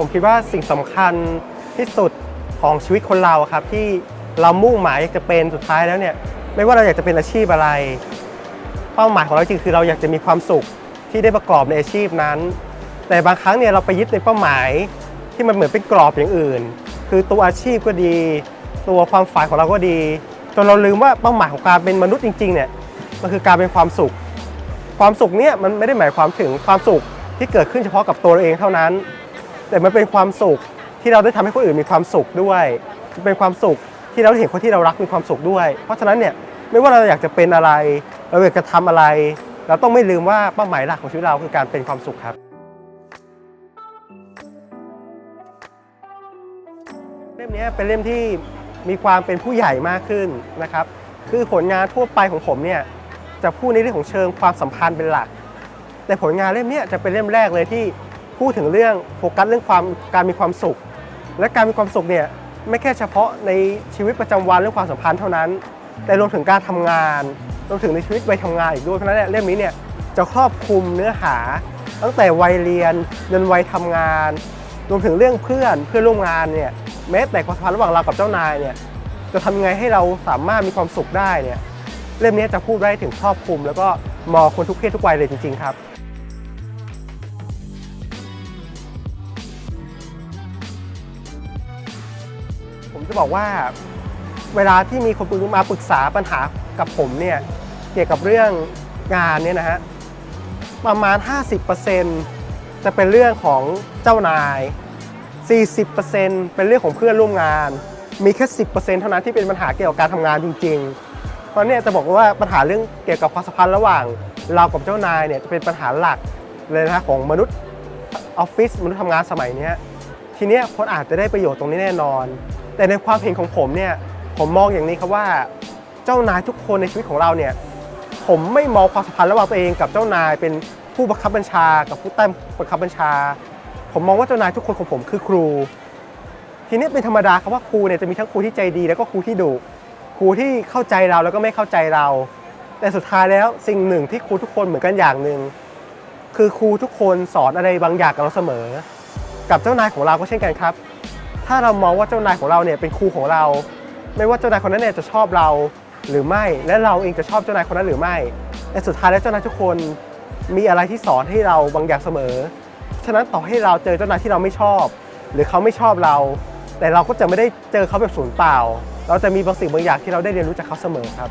ผมคิดว่าสิ่งสำคัญที่สุดของชีวิตคนเราครับ ที่เรามุ่งหมายอยากจะเป็นสุดท้ายแล้วเนี่ย ไม่ว่าเราอยากจะเป็นอาชีพอะไร เป้าหมายของเราจริงคือเราอยากจะมีความสุขที่ได้ประกอบในอาชีพนั้น แต่บางครั้งเนี่ยเราไปยึดในเป้าหมายที่มันเหมือนเป็นกรอบอย่างอื่น คือตัวอาชีพก็ดี ตัวความฝันของเราก็ดีจนเราลืมว่าเป้าหมายของการเป็นมนุษย์จริงๆเนี่ยมันคือการเป็นความสุข ความสุขเนี่ยมันไม่ได้หมายความถึงความสุขที่เกิดขึ้นเฉพาะกับตัวเราเองเท่านั้น แต่มันเป็นความสุขที่เราได้ทำให้คนอื่นมีความสุขด้วยเป็นความสุขที่เราเห็นคนที่เรารักมีความสุขด้วย เพราะฉะนั้นเนี่ยไม่ว่าเราอยากจะเป็นอะไร เราอยากจะทำอะไร เราต้องไม่ลืมว่าเป้าหมายหลักของชีวิตเราคือการเป็นความสุขครับ เล่มนี้เป็นเล่มที่มีความเป็นผู้ใหญ่มากขึ้นนะครับ คือผลงานทั่วไปของผมเนี่ยจะพูดในเรื่องของเชิงความสัมพันธ์เป็นหลัก แต่ผลงานเล่มนี้จะเป็นเล่มแรกเลยที่ พูดถึงเรื่องโฟกัสเรื่องความการมีความสุข และการมีความสุขเนี่ยไม่แค่เฉพาะในชีวิตประจำวันเรื่องความสัมพันธ์เท่านั้น แต่รวมถึงการทำงานรวมถึงในชีวิตวัยทำงานอีกด้วยเพราะฉะนั้นเนี่ยเล่มนี้เนี่ยจะครอบคลุมเนื้อหา ตั้งแต่วัยเรียนจนวัยทำงาน รวมถึงเรื่องเพื่อนเพื่อนร่วมงานเนี่ยแม้แต่ความสัมพันธ์ระหว่างเรากับเจ้านายเนี่ยจะทำยังไงให้เราสามารถมีความสุขได้เนี่ยเล่มนี้จะพูดได้ถึงครอบคลุม แล้วก็มองคนทุกเพศทุกวัยเลยจริง ๆ ครับ จะบอกว่าเวลาที่มีคนมาปรึกษาปัญหากับผมเนี่ยเกี่ยวกับเรื่องงานเนี่ยนะฮะประมาณ 50%จะเป็นเรื่องของเจ้านาย 40%เป็นเรื่องของเพื่อนร่วมงาน มีแค่ 10%เท่านั้นที่เป็นปัญหาเกี่ยวกับการทำงานจริงๆตอนนี้จะบอกว่าปัญหาเรื่องเกี่ยวกับความสัมพันธ์ระหว่างเรากับเจ้านายเนี่ยจะเป็นปัญหาหลักเลยนะของมนุษย์ออฟฟิศมนุษย์ทำงานสมัยนี้ทีเนี้ยคนอาจจะได้ประโยชน์ตรงนี้แน่นอน แต่ในความเห็นของผมเนี่ยผมมองอย่างนี้ครับว่าเจ้านายทุกคนในชีวิตของเราเนี่ยผมไม่มองความสัมพันธ์ระหว่างตัวเองกับเจ้านายเป็นผู้บังคับบัญชา กับผู้ใต้บังคับบัญชา ผมมองว่าเจ้านายทุกคนของผมคือครู ทีนี้เป็นธรรมดาครับว่าครูเนี่ยจะมีทั้งครูที่ใจดีแล้วก็ครูที่ดุครูที่เข้าใจเราแล้วก็ไม่เข้าใจเรา แต่สุดท้ายแล้วสิ่งหนึ่งที่ครูทุกคนเหมือนกันอย่างหนึ่งคือครูทุกคนสอนอะไรบางอย่างกับเราเสมอ กับเจ้านายของเราก็เช่นกันครับ ถ้าเรามองว่าเจ้านายของเราเนี่ยเป็นครูของเรา ไม่ว่าเจ้านายคนนั้นเนี่ยจะชอบเราหรือไม่ และเราเองจะชอบเจ้านายคนนั้นหรือไม่แต่สุดท้ายแล้วเจ้านายทุกคนมีอะไรที่สอนให้เราบางอย่างเสมอ ฉะนั้นต่อให้เราเจอเจ้านายที่เราไม่ชอบ หรือเขาไม่ชอบเรา แต่เราก็จะไม่ได้เจอเขาแบบสูญเปล่า เราจะมีบางสิ่งบางอย่างที่เราได้เรียนรู้จากเขาเสมอครับ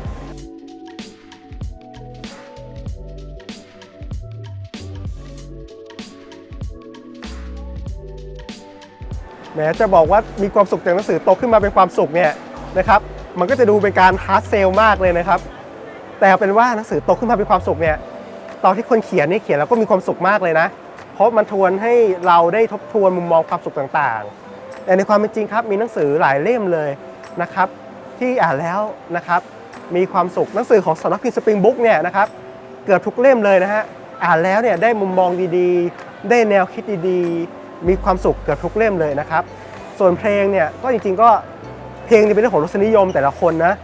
แม้จะบอกว่ามีความสุขจากหนังสือโตขึ้นมาเป็นความสุขเนี่ยนะครับมันก็จะดูเป็นการฮาร์ดเซลมากเลยนะครับ แต่เป็นว่าหนังสือโตขึ้นมาเป็นความสุขเนี่ยตอนที่คนเขียนนี่เขียนแล้วก็มีความสุขมากเลยนะ เพราะมันทวนให้เราได้ทบทวนมุมมองความสุขต่างๆ แต่ในความเป็นจริงครับมีหนังสือหลายเล่มเลยนะครับ ที่อ่านแล้วนะครับมีความสุขหนังสือของสำนักพิมพ์สปริงบุ๊กเนี่ยนะครับเกือบทุกเล่มเลยนะฮะอ่านแล้วเนี่ยได้มุมมองดีๆ ได้แนวคิดดีๆ มีความสุขเกือบทุกเล่มเลยนะครับ ส่วนเพลงเนี่ยก็จริงๆ ก็เพลงนี่เป็นเรื่องของรสนิยมแต่ละคนนะ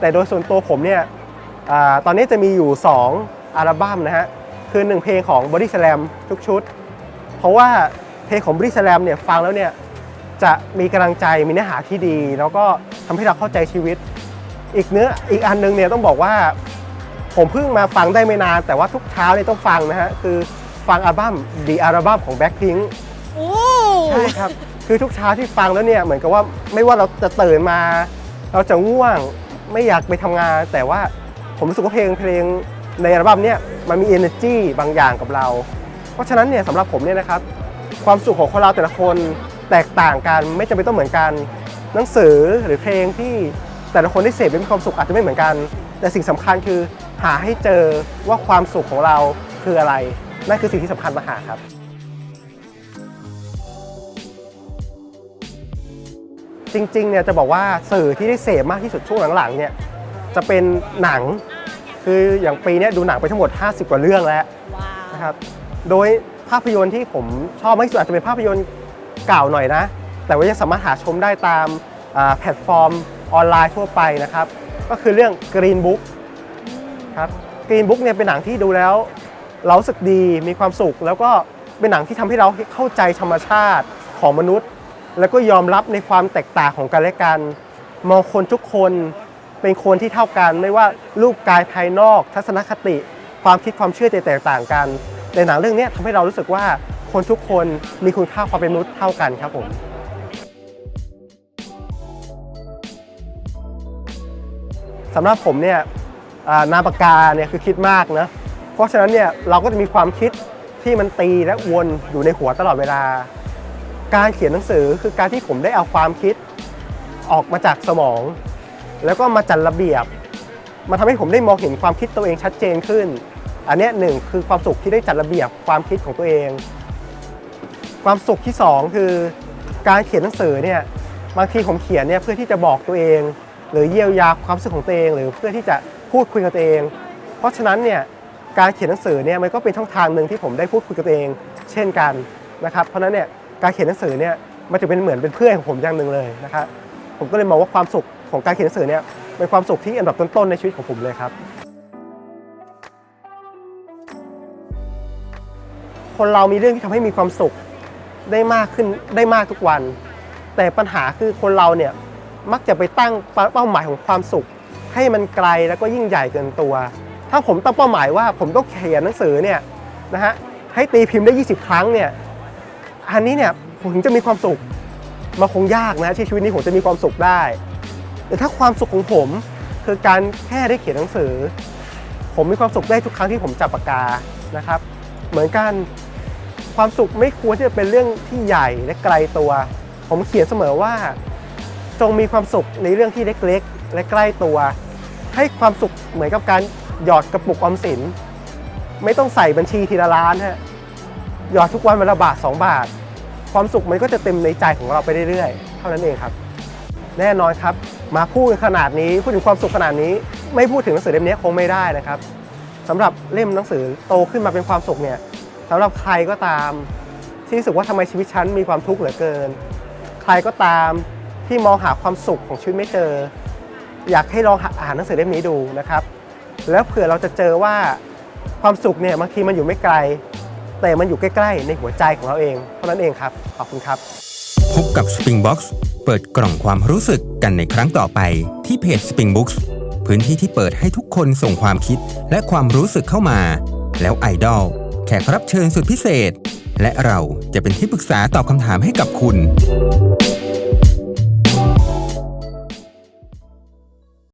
แต่โดยส่วนตัวผมเนี่ยอตอนนี้จะมีอยู่ 2 อัลบั้มนะฮะ คือ 1 เพลงของ Body Slam ทุกชุด เพราะว่าเพลงของ Body Slam เนี่ยฟังแล้วเนี่ยจะมีกำลังใจมีเนื้อหาที่ดี แล้วก็ทำให้เราเข้าใจชีวิต อีกเนื้ออีกอันหนึงเนี่ยต้องบอกว่าผมเพิ่งมาฟังได้ไม่นาน แต่ว่าทุกเช้าเนี่ยต้องฟังนะฮะ คือฟังอัลบั้ม The อัลบั้มของ Blackpink โอ้ใช่ครับ คือทุกเช้าที่ฟังแล้วเนี่ยเหมือนกับว่าไม่ว่าเราจะตื่นมา เราจะง่วงไม่อยากไปทำงาน แต่ว่าผมรู้สึกว่าเพลงเพลงในอัลบั้มเนี่ยมันมี energy บางอย่างกับเรา เพราะฉะนั้นเนี่ยสำหรับผมเนี่ยนะครับ ความสุขของคนเราแต่ละคนแตกต่างกันไม่จำเป็นต้องเหมือนกันหนังสือหรือเพลงที่แต่ละคนได้เสพได้มีความสุขอาจจะไม่เหมือนกัน แต่สิ่งสำคัญคือหาให้เจอว่าความสุขของเราคืออะไรนั่นคือสิ่งที่สำคัญมาหาครับ จริงๆเนี่ยจะบอกว่าสื่อที่ได้เสพมากที่สุดช่วงหลังๆเนี่ยจะเป็นหนังคืออย่างปีเนี้ยดูหนังไปทั้งหมด 50 กว่าเรื่องแล้วว้าวนะครับโดยภาพยนตร์ที่ผมชอบมากที่สุดอาจจะเป็นภาพยนตร์เก่าหน่อยนะ แต่ว่ายังสามารถหาชมได้ตามอ่าแพลตฟอร์มออนไลน์ทั่วไปนะครับ ก็คือเรื่อง Green Book ครับ Green Book เนี่ยเป็นหนังที่ดูแล้ว เรารู้สึกดีมีความสุข แล้วก็เป็นหนังที่ทำให้เราเข้าใจธรรมชาติของมนุษย์ แล้วก็ยอมรับในความแตกต่างของกันและกัน มองคนทุกคนเป็นคนที่เท่ากัน ไม่ว่ารูปกายภายนอก ทัศนคติ ความคิดความเชื่อแตกต่างกัน ในหนังเรื่องนี้ทำให้เรารู้สึกว่าคนทุกคนมีคุณค่าความเป็นมนุษย์เท่ากันครับผมสำหรับผมเนี่ยนามปากกาเนี่ยคือคิดมากนะเพราะฉะนั้นเนี่ยเราก็จะมีความคิดที่มันตีและวนอยู่ในหัวตลอดเวลา การเขียนหนังสือคือการที่ผมได้เอาความคิดออกมาจากสมอง แล้วก็มาจัดระเบียบ มาทำให้ผมได้มองเห็นความคิดตัวเองชัดเจนขึ้น อันนี้หนึ่งคือความสุขที่ได้จัดระเบียบความคิดของตัวเอง ความสุขที่สองคือ การเขียนหนังสือเนี่ยบางทีผมเขียนเนี่ยเพื่อที่จะบอกตัวเอง หรือเยียวยาความรู้สึกของตัวเอง หรือเพื่อที่จะพูดคุยกับตัวเอง เพราะฉะนั้นเนี่ยการเขียนหนังสือเนี่ยมันก็เป็นช่องทางหนึ่งที่ผมได้พูดคุยกับตัวเอง เช่นกันนะครับ เพราะนั้นเนี่ย การเขียนหนังสือเนี่ยมันจะเป็นเหมือนเป็นเพื่อนของผมอย่างหนึ่งเลยนะครับผมก็เลยมองว่าความสุขของการเขียนหนังสือเนี่ยเป็นความสุขที่อันดับต้นๆในชีวิตของผมเลยครับ คนเรามีเรื่องที่ทำให้มีความสุขได้มากขึ้นได้มากทุกวัน แต่ปัญหาคือคนเราเนี่ยมักจะไปตั้งเป้าหมายของความสุข ให้มันไกลแล้วก็ยิ่งใหญ่เกินตัว ถ้าผมตั้งเป้าหมายว่าผมต้องเขียนหนังสือเนี่ยนะฮะให้ตีพิมพ์ได้ 20 ครั้งเนี่ย อันนี้เนี่ยผมถึงจะมีความสุขมาคงยากนะที่ชีวิตนี้ผมจะมีความสุขได้ แต่ถ้าความสุขของผมคือการแค่ได้เขียนหนังสือ ผมมีความสุขได้ทุกครั้งที่ผมจับปากกานะครับ เหมือนกันความสุขไม่ควรที่จะเป็นเรื่องที่ใหญ่และไกลตัว ผมเขียนเสมอว่า จงมีความสุขในเรื่องที่เล็กๆ และใกล้ตัว ให้ความสุขเหมือนกับการหยอดกระปุกออมสิน ไม่ต้องใส่บัญชีทีละล้านฮะ หยอดทุกวันวันละบาท 2 บาท ความสุขมันก็จะเต็มในใจของเราไปเรื่อยๆ เท่านั้นเองครับ แน่นอนครับ มาพูดกันขนาดนี้พูดถึงความสุขขนาดนี้ ไม่พูดถึงหนังสือเล่มนี้คงไม่ได้นะครับสำหรับเล่มหนังสือโตขึ้นมาเป็นความสุขเนี่ยสำหรับใครก็ตาม ที่รู้สึกว่าทำไมชีวิตฉันมีความทุกข์เหลือเกิน ใครก็ตามที่มองหาความสุขของชีวิตไม่เจอ อยากให้ลองอ่านหนังสือเล่มนี้ดูนะครับ แล้วเผื่อเราจะเจอว่าความสุขเนี่ยบางทีมันอยู่ไม่ไกล แต่มันอยู่ใกล้ๆ ในหัวใจของเราเอง เท่านั้นเองครับ ขอบคุณครับ พบกับ Spring Box เปิดกล่องความรู้สึกกันในครั้งต่อไปที่เพจ Spring Books พื้นที่ที่เปิดให้ทุกคนส่งความคิดและความรู้สึกเข้ามา แล้วไอดอลแขกรับเชิญสุดพิเศษ และเราจะเป็นที่ปรึกษาตอบคำถามให้กับคุณ